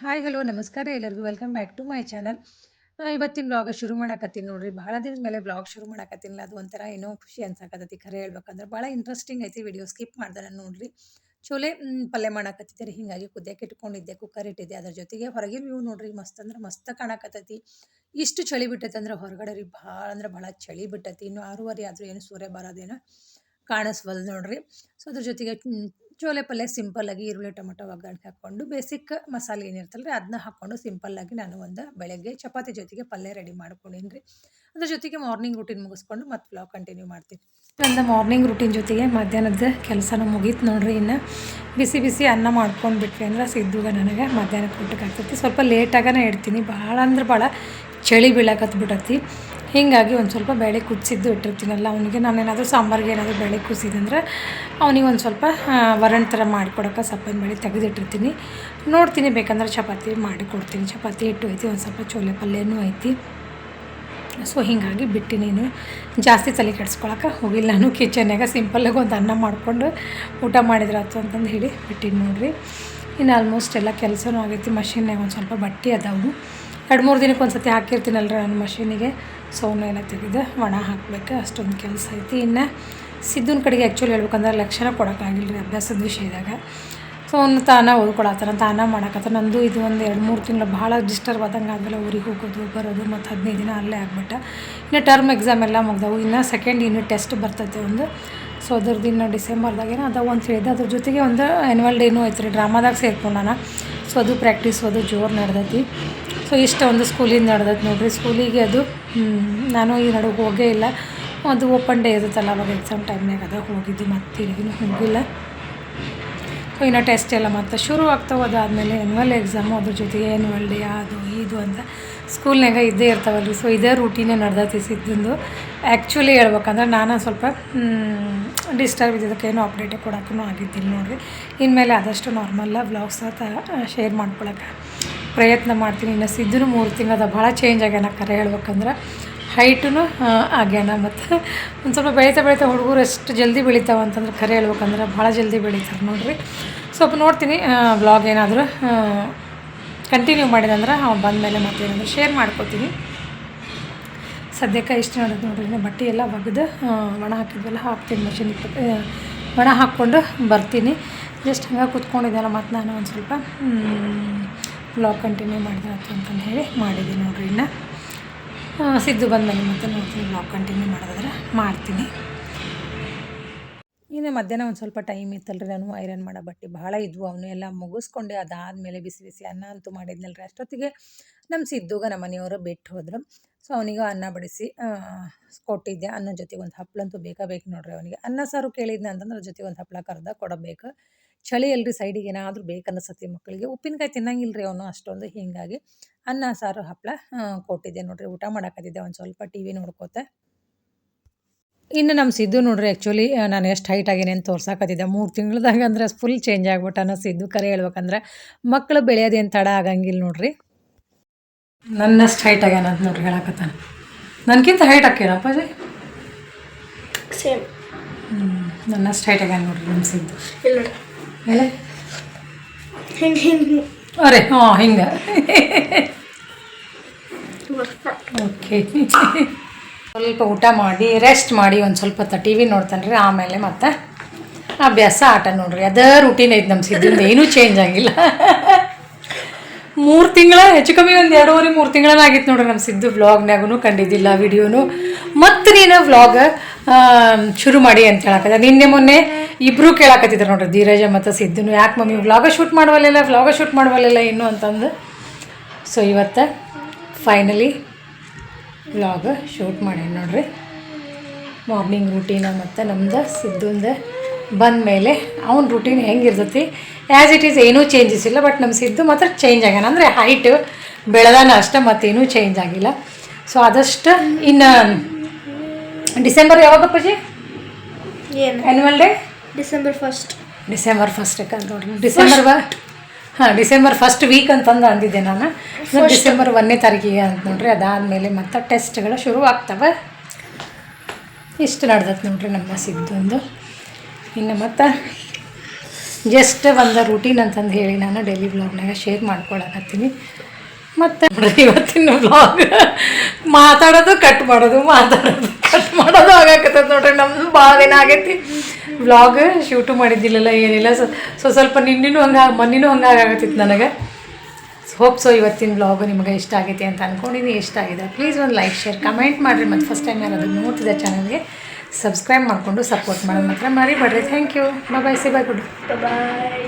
Hi hello ನಮಸ್ಕಾರ ಎಲ್ಲರಿಗೂ. Welcome back to my channel ಇವತ್ತಿನ ಬ್ಲಾಗ್ ಶುರು ಮಾಡಕತ್ತೀನಿ ನೋಡ್ರಿ. ಭಾಳ ದಿನದ ಮೇಲೆ ಬ್ಲಾಗ್ ಶುರು ಮಾಡಕತ್ತೀನಿಲ್ಲ ಅದು ಒಂಥರ ಏನೋ ಖುಷಿ ಅನ್ಸಕತ್ತೈತಿ ಖರೆ ಹೇಳ್ಬೇಕಂದ್ರೆ. ಭಾಳ ಇಂಟ್ರೆಸ್ಟಿಂಗ್ ಐತಿ ವಿಡಿಯೋ ಸ್ಕಿಪ್ ಮಾಡ್ದೆ ನೋಡ್ರಿ. ಚೋಲೆ ಪಲ್ಯ ಮಾಡಕತ್ತಿದ್ದೆ ರೀ. ಹಿಂಗಾಗಿ ಕುದಿಯಕ್ಕೆ ಇಟ್ಕೊಂಡಿದ್ದೆ ಕುಕ್ಕರ್ ಇಟ್ಟಿದ್ದೆ. ಅದ್ರ ಜೊತೆಗೆ ಹೊರಗಿನ ವ್ಯೂ ನೋಡ್ರಿ. ಮಸ್ತ್ ಅಂದ್ರೆ ಮಸ್ತ್ ಕಾಣಕತ್ತೈತಿ. ಇಷ್ಟು ಚಳಿ ಬಿಟ್ಟೈತೆ ಅಂದ್ರೆ ಹೊರಗಡೆ ರೀ. ಭಾಳ ಅಂದ್ರೆ ಭಾಳ ಚಳಿ ಬಿಟ್ಟೈತಿ. ಇನ್ನು ಆರೂವರೆ ಆದರೂ ಏನು ಸೂರ್ಯ ಬರೋದೇನೋ ಕಾಣಿಸ್ವಲ್ ನೋಡ್ರಿ. ಸೊ ಅದ್ರ ಜೊತೆಗೆ ಚೋಲೆ ಪಲ್ಯ ಸಿಂಪಲ್ಲಾಗಿ ಈರುಳ್ಳಿ, ಟೊಮೆಟೊ, ಒಗ್ಗರಣೆ ಹಾಕ್ಕೊಂಡು ಬೇಸಿಕ್ ಮಸಾಲೆ ಏನಿರ್ತಲ್ಲ ರೀ ಅದನ್ನ ಹಾಕ್ಕೊಂಡು ಸಿಂಪಲ್ಲಾಗಿ ನಾನು ಒಂದು ಬೆಳಗ್ಗೆ ಚಪಾತಿ ಜೊತೆಗೆ ಪಲ್ಯ ರೆಡಿ ಮಾಡ್ಕೊಂಡೀನಿ ರೀ ಅದ್ರ ಜೊತೆಗೆ ಮಾರ್ನಿಂಗ್ ರೂಟೀನ್ ಮುಗಿಸ್ಕೊಂಡು ಮತ್ತೆ ಬ್ಲಾಗ್ ಕಂಟಿನ್ಯೂ ಮಾಡ್ತೀನಿ. ನನ್ನ ಮಾರ್ನಿಂಗ್ ರೂಟೀನ್ ಜೊತೆಗೆ ಮಧ್ಯಾಹ್ನದ ಕೆಲಸನೂ ಮುಗೀತು ನೋಡ್ರಿ ಇನ್ನು. ಬಿಸಿ ಬಿಸಿ ಅನ್ನ ಮಾಡ್ಕೊಂಡು ಬಿಟ್ವಿ ಅಂದ್ರೆ ಸಿದ್ದುಗ ನನಗೆ ಮಧ್ಯಾಹ್ನಕ್ಕೆ ಊಟಕ್ಕೆ ಆಗ್ತೈತಿ. ಸ್ವಲ್ಪ ಲೇಟಾಗನೇ ಇಡ್ತೀನಿ ಭಾಳ ಅಂದ್ರೆ ಭಾಳ ಚಳಿ ಬೀಳಕತ್ಬಿಟ್ಟತಿ ಹೀಗಾಗಿ ಒಂದು ಸ್ವಲ್ಪ ಬೇಳೆ ಕುದಿಸಿದ್ದು ಇಟ್ಟಿರ್ತೀನಲ್ಲ, ಅವನಿಗೆ ನಾನೇನಾದರೂ ಸಾಂಬಾರಿಗೆ ಏನಾದರೂ ಬೇಳೆ ಕುದಿಸಿದಂದ್ರೆ ಅವನಿಗೆ ಒಂದು ಸ್ವಲ್ಪ ವರಣ ಥರ ಮಾಡಿಕೊಡೋಕೆ ಸಪ್ಪನ ಬೇಳೆ ತೆಗೆದಿಟ್ಟಿರ್ತೀನಿ. ನೋಡ್ತೀನಿ ಬೇಕಂದ್ರೆ ಚಪಾತಿ ಮಾಡಿಕೊಡ್ತೀನಿ ಚಪಾತಿ ಹಿಟ್ಟು ಐತಿ, ಒಂದು ಸ್ವಲ್ಪ ಚೋಲೆ ಪಲ್ಯನೂ ಐತಿ. ಸೊ ಹೀಗಾಗಿ ಬಿಟ್ಟು ನೀನು ಜಾಸ್ತಿ ತಲೆ ಕೆಡ್ಸ್ಕೊಳಕ್ಕೆ ಹೋಗಿಲ್ಲ ನಾನು ಕಿಚನ್ಯಾಗ. ಸಿಂಪಲ್ಲಾಗಿ ಒಂದು ಅನ್ನ ಮಾಡಿಕೊಂಡು ಊಟ ಮಾಡಿದ್ರಾತು ಅಂತಂದು ಹೇಳಿ ಬಿಟ್ಟಿನಿ ನೋಡ್ರಿ. ಇನ್ನು ಆಲ್ಮೋಸ್ಟ್ ಎಲ್ಲ ಕೆಲಸನೂ ಆಗೈತಿ. ಮಷಿನ್ಯಾಗ ಒಂದು ಸ್ವಲ್ಪ ಬಟ್ಟೆ ಅದಾವು. ಎರಡು ಮೂರು ದಿನಕ್ಕೆ ಒಂದು ಸತಿ ಹಾಕಿರ್ತೀನಲ್ರ ನಾನು ಮಷೀನಿಗೆ. ಸೊ ಅವನ್ನೆಲ್ಲ ತೆಗೆದು ಒಣ ಹಾಕಬೇಕು, ಅಷ್ಟೊಂದು ಕೆಲಸ ಐತಿ. ಇನ್ನು ಸಿದ್ದನ ಕಡೆಗೆ ಆ್ಯಕ್ಚುಲಿ ಹೇಳ್ಬೇಕಂದ್ರೆ ಲಕ್ಷಣ ಕೊಡೋಕ್ಕಾಗಿಲ್ಲ ರೀ ಅಭ್ಯಾಸದ ವಿಷಯದಾಗ ಸೊ ಅವ್ನು ತಾನ ಓದ್ಕೊಳತ್ತಾನ, ತಾನ ಮಾಡಕತ್ತ ನಂದು ಇದು ಒಂದು ಎರಡು ಮೂರು ತಿಂಗಳು ಭಾಳ ಡಿಸ್ಟರ್ಬ್ ಆದಂಗೆ ಆದಮೇಲೆ ಊರಿಗೆ ಹೋಗೋದು, ಬರೋದು, ಮತ್ತು ಹದಿನೈದು ದಿನ ಅಲ್ಲೇ ಆಗ್ಬಿಟ್ಟ. ಇನ್ನು ಟರ್ಮ್ ಎಕ್ಸಾಮ್ ಎಲ್ಲ ಮುಗ್ದವು. ಇನ್ನು ಸೆಕೆಂಡ್ ಯೂನಿಟ್ ಟೆಸ್ಟ್ ಬರ್ತೈತೆ ಒಂದು. ಸೊ ಅದ್ರದ್ದು ಇನ್ನು ಡಿಸೆಂಬರ್ದಾಗೇನೋ ಅದಾವ ಅಂತ ಹೇಳಿದೆ ಅದ್ರ ಜೊತೆಗೆ ಒಂದು ಆ್ಯನ್ಯುವಲ್ ಡೇನೂ ಐತೆ ರೀ ಡ್ರಾಮಾದಾಗ ಸೇರ್ಕೊಂಡಾನ. ಸೊ ಅದು ಪ್ರಾಕ್ಟೀಸ್ ಅದು ಜೋರು ನಡೆದೈತಿ. ಸೊ, ಇಷ್ಟ ಒಂದು ಸ್ಕೂಲಿಂದ ನಡೆದೈತೆ ನೋಡಿರಿ. ಸ್ಕೂಲಿಗೆ ಅದು ನಾನು ಈ ನಡುವೆ ಹೋಗೇ ಇಲ್ಲ. ಅದು ಓಪನ್ ಡೇ ಇರುತ್ತಲ್ಲ, ಅವಾಗ ಎಕ್ಸಾಮ್ ಟೈಮ್ನಾಗ ಅದ, ಹೋಗಿದ್ದು ಮತ್ತೆ ತಿರುಗಿನೂ ಹೋಗಿಲ್ಲ. ಸೊ ಇನ್ನು ಟೆಸ್ಟ್ ಎಲ್ಲ ಮತ್ತೆ ಶುರು ಆಗ್ತಾವೆ ಅದಾದಮೇಲೆ ಆ್ಯನ್ಯುವಲ್ ಎಕ್ಸಾಮು ಅದ್ರ ಜೊತೆಗೆ ಆ್ಯನ್ಯುವಲ್ ಡೇ ಅದು, ಇದು ಅಂತ. ಸ್ಕೂಲ್ನಾಗ ಇದ್ದೇ ಇರ್ತಾವಲ್ರಿ. ಸೊ ಇದೇ ರೂಟೀನೇ ನಡೆದೈತಿ ಸಿದ್ದಿಂದು ಆ್ಯಕ್ಚುಲಿ ಹೇಳ್ಬೇಕಂದ್ರೆ ನಾನು ಸ್ವಲ್ಪ ಡಿಸ್ಟರ್ಬ್ ಇದ್ದಿದ್ದಕ್ಕೇನು ಅಪ್ಡೇಟ್ ಕೊಡೋಕ್ಕೂ ಆಗಿದ್ದಿಲ್ಲ ನೋಡಿರಿ. ಇನ್ಮೇಲೆ ಆದಷ್ಟು ನಾರ್ಮಲ್ಲ ವ್ಲಾಗ್ಸ್ ಶೇರ್ ಮಾಡ್ಕೊಳಕ್ಕೆ ಪ್ರಯತ್ನ ಮಾಡ್ತೀನಿ. ಇನ್ನು ಸಿದ್ದೂ ಮೂರು ತಿಂಗಳದ ಭಾಳ ಚೇಂಜ್ ಆಗ್ಯಾನ ಕರೆ ಹೇಳ್ಬೇಕಂದ್ರೆ. ಹೈಟೂ ಆಗ್ಯಾನ ಮತ್ತು ಒಂದು ಸ್ವಲ್ಪ ಬೆಳೀತಾ ಬೆಳೀತಾ ಹುಡುಗರು ಎಷ್ಟು ಜಲ್ದಿ ಬೆಳಿತಾವೆ ಅಂತಂದ್ರೆ ಖರೆ ಹೇಳ್ಬೇಕಂದ್ರೆ ಭಾಳ ಜಲ್ದಿ ಬೆಳಿತಾರೆ ನೋಡಿರಿ. ಸ್ವಲ್ಪ ನೋಡ್ತೀನಿ ಬ್ಲಾಗ್ ಏನಾದರೂ ಕಂಟಿನ್ಯೂ ಮಾಡಿದಂದ್ರೆ ಅವ್ನು ಬಂದಮೇಲೆ ಮತ್ತೆ ಏನಂದ್ರೆ ಶೇರ್ ಮಾಡ್ಕೋತೀನಿ ಸದ್ಯಕ್ಕೆ ಇಷ್ಟು ನೋಡೋದು ನಾ ಬಟ್ಟೆ ಎಲ್ಲ ಒಗೆದು ಒಣ ಹಾಕಿದ್ವಲ್ಲ, ಹಾಕ್ತೀನಿ ಮಷಿನ್ ಒಣ ಹಾಕ್ಕೊಂಡು ಬರ್ತೀನಿ. ಜಸ್ಟ್ ಹಂಗೆ ಕೂತ್ಕೊಂಡಿದ್ದೆಲ್ಲ ಮತ್ತು ನಾನು ಒಂದು ಸ್ವಲ್ಪ ಬ್ಲಾಗ್ ಕಂಟಿನ್ಯೂ ಮಾಡಿದೆ ಅಂತಂದು ಹೇಳಿ ಮಾಡಿದ್ದೀನಿ ನೋಡ್ರಿ ಇನ್ನು. ಸಿದ್ದು ಬಂದ ಮೇಲೆ ಮತ್ತೆ ನೋಡ್ತೀನಿ ಬ್ಲಾಗ್ ಕಂಟಿನ್ಯೂ ಮಾಡೋದಾದ್ರೆ ಮಾಡ್ತೀನಿ. ಇನ್ನು ಮಧ್ಯಾಹ್ನ ಒಂದು ಸ್ವಲ್ಪ ಟೈಮ್ ಇತ್ತಲ್ರಿ, ನಾನು ಐರನ್ ಮಾಡೋ ಬಟ್ಟೆ ಭಾಳ ಇದ್ವು ಅವನು ಎಲ್ಲ ಮುಗಿಸ್ಕೊಂಡೆ, ಅದಾದಮೇಲೆ ಬಿಸಿ ಬಿಸಿ ಅನ್ನ ಅಂತೂ ಮಾಡಿದ್ನಲ್ರಿ. ಅಷ್ಟೊತ್ತಿಗೆ ನಮ್ಮ ಸಿದ್ದುಗ ನಮ್ಮ ಮನೆಯವರು ಬಿಟ್ಟು ಹೋದ್ರು. ಸೊ ಅವನಿಗೆ ಅನ್ನ ಬಡಿಸಿ ಕೊಟ್ಟಿದ್ದೆ. ಅನ್ನ ಜೊತೆಗೆ ಒಂದು ಹಪ್ಪಳಂತೂ ಬೇಕಾ ಬೇಕು ನೋಡ್ರಿ ಅವನಿಗೆ. ಅನ್ನ ಸಾರು ಕೇಳಿದ್ನ ಅಂತಂದ್ರೆ ಜೊತೆಗೆ ಒಂದು ಹಪ್ಪಳ ಕರ್ದ ಕೊಡಬೇಕು. ಚಳಿ ಅಲ್ರಿ ಸೈಡಿಗೆ ಏನಾದರೂ ಬೇಕು ಅನ್ನಿಸತಿ ಮಕ್ಕಳಿಗೆ ಉಪ್ಪಿನಕಾಯಿ ತಿನ್ನಂಗಿಲ್ಲ ರೀ ಅವನು ಅಷ್ಟೊಂದು, ಹೀಗಾಗಿ ಅನ್ನ ಸಾರು ಹಪ್ಪಳ ಕೊಟ್ಟಿದ್ದೆ ನೋಡ್ರಿ. ಊಟ ಮಾಡಕತ್ತಿದ್ದೆ, ಒಂದು ಸ್ವಲ್ಪ ಟಿ ವಿ ನೋಡ್ಕೋತೆ. ಇನ್ನು ನಮ್ಮ ಸಿದ್ದು ನೋಡ್ರಿ ಆ್ಯಕ್ಚುಲಿ ನಾನು ಎಷ್ಟು ಹೈಟ್ ಆಗೇನೆ ಅಂತ ತೋರ್ಸಾಕತ್ತಿದ್ದೆ. ಮೂರು ತಿಂಗಳದಾಗ ಅಂದ್ರೆ ಫುಲ್ ಚೇಂಜ್ ಆಗ್ಬಿಟ್ಟಾನ ಸಿದ್ದು. ಕರೆ ಹೇಳ್ಬೇಕಂದ್ರೆ ಮಕ್ಕಳು ಬೆಳೆಯೋದೇನು ತಡ ಆಗಂಗಿಲ್ಲ ನೋಡ್ರಿ. ನನ್ನಷ್ಟು ಹೈಟ್ ಆಗ್ಯಾನ ಅಂತ ನೋಡ್ರಿ ಹೇಳಕತ್ತಾನೆ. ನನಗಿಂತ ಹೈಟ್ ಹಾಕೇನಪ್ಪ ಜಿ ಸೇಮ್ ನನ್ನಷ್ಟು ಹೈಟ್ ಆಗ್ಯಾನ ನೋಡ್ರಿ ನಮ್ಮ ಸಿದ್ದು. ಇಲ್ಲ ಹಿಂಗೆ ಹಿಂಗೆ. ಅರೆ ಹಾಂ ಹಿಂಗೆ. ಓಕೆ. ಸ್ವಲ್ಪ ಊಟ ಮಾಡಿ ರೆಸ್ಟ್ ಮಾಡಿ ಒಂದು ಸ್ವಲ್ಪ ಹೊತ್ತು ಟಿ ವಿ ನೋಡ್ತಾನೆ ರೀ ಆಮೇಲೆ ಮತ್ತೆ ಅಭ್ಯಾಸ ಆಟ ನೋಡ್ರಿ. ಅದೇ ರೂಟೀನ್ ಐತೆ ನಮ್ಮ ಸಿದ್ದಿಂದ ಏನೂ ಚೇಂಜ್ ಆಗಿಲ್ಲ. ಮೂರು ತಿಂಗಳ, ಹೆಚ್ಚು ಕಮ್ಮಿ ಒಂದು ಎರಡೂವರೆ, ಮೂರು ತಿಂಗಳನ್ನ ಆಗಿತ್ತು ನೋಡ್ರಿ ನಮ್ಮ ಸಿದ್ದು ವ್ಲಾಗ್ನಾಗೂ ಕಂಡಿದ್ದಿಲ್ಲ ವಿಡಿಯೋನು ಮತ್ತೆ ನೀನು ವ್ಲಾಗ್ ಶುರು ಮಾಡಿ ಅಂತ ಹೇಳಕತ್ತ. ನಿನ್ನೆ ಮೊನ್ನೆ ಇಬ್ಬರು ಕೇಳಕತ್ತಿದ್ರು ನೋಡ್ರಿ, ಧೀರಜ ಮತ್ತು ಸಿದ್ದುನು. ಯಾಕೆ ಮಮ್ಮಿ ವ್ಲಾಗ ಶೂಟ್ ಮಾಡುವಲ್ಲೆಲ್ಲ ವ್ಲಾಗ ಶೂಟ್ ಮಾಡುವಲ್ಲೆಲ್ಲ ಇನ್ನು ಅಂತಂದು. ಸೊ ಇವತ್ತು ಫೈನಲಿ ವ್ಲಾಗ್ ಶೂಟ್ ಮಾಡ್ಯಾನ ನೋಡ್ರಿ. ಮಾರ್ನಿಂಗ್ ರೂಟೀನ ಮತ್ತು ನಮ್ದು ಸಿದ್ದುಂದು ಬಂದ ಮೇಲೆ ಅವ್ನ ರೂಟೀನ್ ಹೆಂಗಿರ್ತೈತಿ? ಆ್ಯಸ್ ಇಟ್ ಈಸ್ ಏನೂ ಚೇಂಜಸ್ ಇಲ್ಲ ಬಟ್ ನಮ್ಮ ಸಿದ್ದು ಮಾತ್ರ ಚೇಂಜ್ ಆಗ್ಯಾನ. ಅಂದರೆ ಹೈಟ್ ಬೆಳೆದಾನ ಅಷ್ಟೇ ಮತ್ತೇನೂ ಚೇಂಜ್ ಆಗಿಲ್ಲ. ಸೊ ಆದಷ್ಟು ಇನ್ನು ಡಿಸೆಂಬರ್ ಯಾವಾಗಪ್ಪಾಜಿ ಏನು? Annual day December first December ಫಸ್ಟಕ್ಕೆ ಅಂತ ನೋಡ್ರಿ. ಡಿಸೆಂಬರ್ ಬ ಹಾಂ ಡಿಸೆಂಬರ್ ಫಸ್ಟ್ ವೀಕ್ ಅಂತಂದು ಅಂದಿದ್ದೆ ನಾನು. ಡಿಸೆಂಬರ್ ಒಂದನೇ ತಾರೀಕಿಗೆ ಅಂತ ನೋಡ್ರಿ ಅದಾದಮೇಲೆ ಮತ್ತೆ ಟೆಸ್ಟ್ಗಳು ಶುರು ಆಗ್ತವೆ. ಇಷ್ಟು ನಡ್ದತ್ತೆ ನೋಡ್ರಿ ನಮ್ಮ ಸಿದ್ದೊಂದು ಇನ್ನು ಮತ್ತು ಜಸ್ಟ್ ಒಂದು ರೂಟೀನ್ ಅಂತಂದು ಹೇಳಿ ನಾನು ಡೈಲಿ ಬ್ಲಾಗ್ನಾಗ ಶೇರ್ ಮಾಡ್ಕೊಳಕತ್ತೀನಿ. ಮತ್ತು ಇವತ್ತಿನ ಬ್ಲಾಗ್ ಮಾತಾಡೋದು ಕಟ್ ಮಾಡೋದು, ಮಾತಾಡೋದು ಕಟ್ ಮಾಡೋದು ಆಗಾಕತ್ತದ ನೋಡ್ರಿ. ನಮ್ದು ಭಾಳ ದಿನ ಆಗೈತಿ. ಬ್ಲಾಗ್ ಶೂಟು ಮಾಡಿದ್ದಿಲ್ಲಲ್ಲ, ಏನಿಲ್ಲ. ಸೊ ಸ್ವಲ್ಪ ನಿನ್ನಿನೂ ಹಂಗೆ, ಮೊನ್ನಿನೂ ಹಂಗೆ ಆಗಾಕತ್ತಿತ್ತು ನನಗೆ. ಹೋಪ್ ಸೊ ಇವತ್ತಿನ ಬ್ಲಾಗು ನಿಮಗೆ ಇಷ್ಟ ಆಗೈತಿ ಅಂತ ಅಂದ್ಕೊಂಡಿದ್ದೀನಿ ಇಷ್ಟ ಆಗಿದೆ. ಪ್ಲೀಸ್ ಒಂದು ಲೈಕ್ ಶೇರ್ ಕಮೆಂಟ್ ಮಾಡಿರಿ. ಮತ್ತು ಫಸ್ಟ್ ಟೈಮ್ ಯಾರಾದರೂ ನೋಡ್ತಿದ್ದೆ ಚಾನಲ್ಗೆ ಸಬ್ಸ್ಕ್ರೈಬ್ ಮಾಡಿಕೊಂಡು ಸಪೋರ್ಟ್ ಮಾಡೋದು ಮಾತ್ರ ಮರಿಬೇಡ್ರಿ. Thank you bye see bye good. Bye